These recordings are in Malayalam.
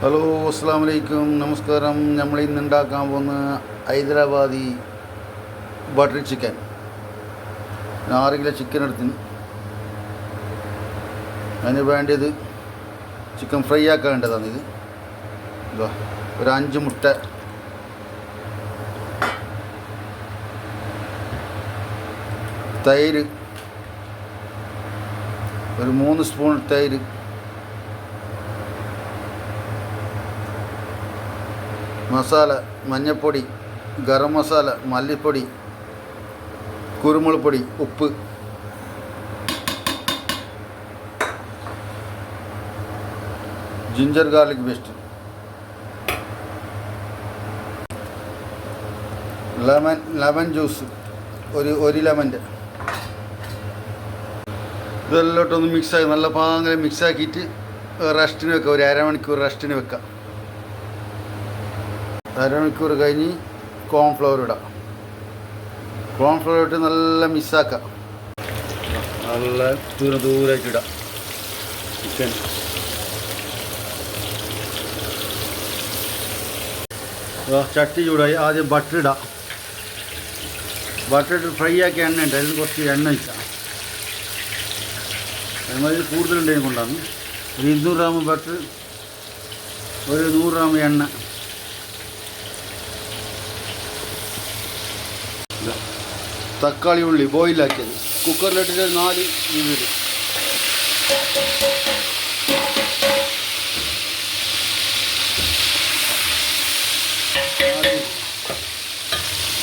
ഹലോ അസ്സാം വലൈക്കും നമസ്കാരം. നമ്മൾ ഇന്ന് ഉണ്ടാക്കാൻ പോകുന്ന ഹൈദരാബാദി ബട്ടർ ചിക്കൻ. ആറ് കിലോ ചിക്കൻ എടുത്തിന്. അതിന് വേണ്ടത് ചിക്കൻ ഫ്രൈ ആക്കേണ്ടതാണ് ഇതാ ഒരു അഞ്ച് മുട്ട. തൈര്. ഒരു മൂന്ന് സ്പൂൺ തൈര്. മസാല മഞ്ഞൾപ്പൊടി ഗരം മസാല മല്ലിപ്പൊടി കുരുമുളക് പൊടി ഉപ്പ്. Ginger garlic paste. Lemon lemon juice. ഒരു ഒരു ലെമന്റെ. ഇതെല്ലാം ഇട്ടൊന്ന് മിക്സാക്കി നല്ല പാങ്ങനെ മിക്സാക്കിയിട്ട് റെസ്റ്റിന് വെക്കാം. ഒരു അരമണിക്കൂർ റെസ്റ്റിന് വെക്കാം. അരമണിക്കൂർ കഴിഞ്ഞ് കോൺഫ്ലവർ ഇടാം. കോൺഫ്ലവർ ഇട്ട് നല്ല മിസ്സാക്കാം നല്ല ദൂരെ ദൂരമായിട്ട് ഇടാം. ചിക്കൻ ചട്ടി ചൂടായി. ആദ്യം ബട്ടർ ഇടാം. ബട്ടർ ഇട്ട് ഫ്രൈ ആക്കിയ എണ്ണ ഉണ്ട്. അതിൽ കുറച്ച് എണ്ണ ഒഴിക്കാം. അതുമാതിരി കൂടുതലുണ്ടെങ്കിൽ കൊണ്ടാണ്. ഒരു ഇരുന്നൂറ് ഗ്രാം ബട്ടർ ഒരു നൂറ് ഗ്രാം എണ്ണ. ഇതാ. തക്കാളി ഉള്ളി ബോയിലാക്കിയത്. കുക്കറിലിട്ടിട്ട് നാല് വിസിൽ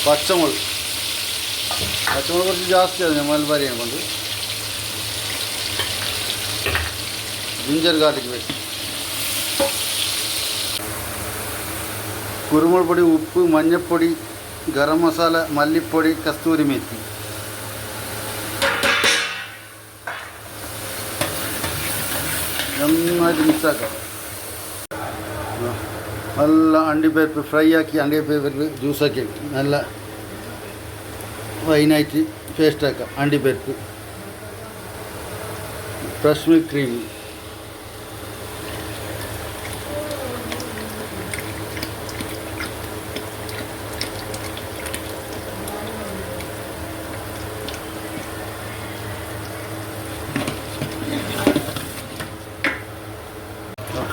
പച്ചമുളക്. പച്ചമുളക് കുറച്ച് ജാസ്തിയാണ് ഞാൻ മലബാരിയാണ് കൊണ്ട്. ജിഞ്ചർ ഗാർലിക് പേസ്റ്റ് കുരുമുളക് പൊടി ഉപ്പ് മഞ്ഞൾപ്പൊടി ഗരം മസാല മല്ലിപ്പൊടി കസ്തൂരി മേത്തി നന്നായിട്ട് മിക്സാക്കാം നല്ല അണ്ടിപ്പരിപ്പ് ഫ്രൈ ആക്കി അണ്ടിപ്പരിപ്പ് ജ്യൂസാക്കി നല്ല വൈനായിട്ട് പേസ്റ്റാക്കാം അണ്ടിപ്പരിപ്പ് ഫ്രഷ് മിൽക്ക് ക്രീം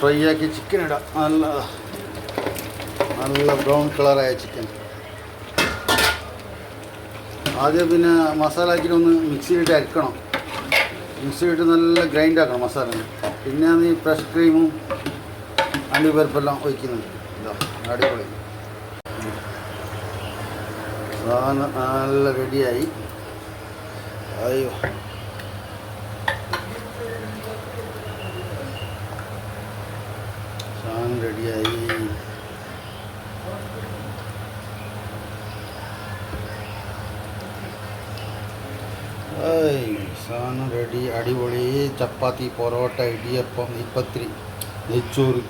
ഫ്രൈ ആക്കി ചിക്കൻ ഇടാം. നല്ല നല്ല ബ്രൗൺ കളറായ ചിക്കൻ ആദ്യം പിന്നെ മസാല ആക്കിയിട്ട് ഒന്ന് മിക്സിയിലിട്ട് അരക്കണം. മിക്സിയിലിട്ട് നല്ല ഗ്രൈൻഡ് ആക്കണം മസാല പിന്നെ ഈ ഫ്രഷ് ക്രീമും അണ്ടിപ്പരിപ്പെല്ലാം ഒഴിക്കുന്നുണ്ട് ഇതാ അടിപൊളി. സാധനം നല്ല റെഡിയായി അയ്യോ. ரெடியாகி சாணம் ரெடி. அடிபொழி சப்பாத்தி பரோட்டா இடியப்பம் இப்பத்திரி நெச்சோறு.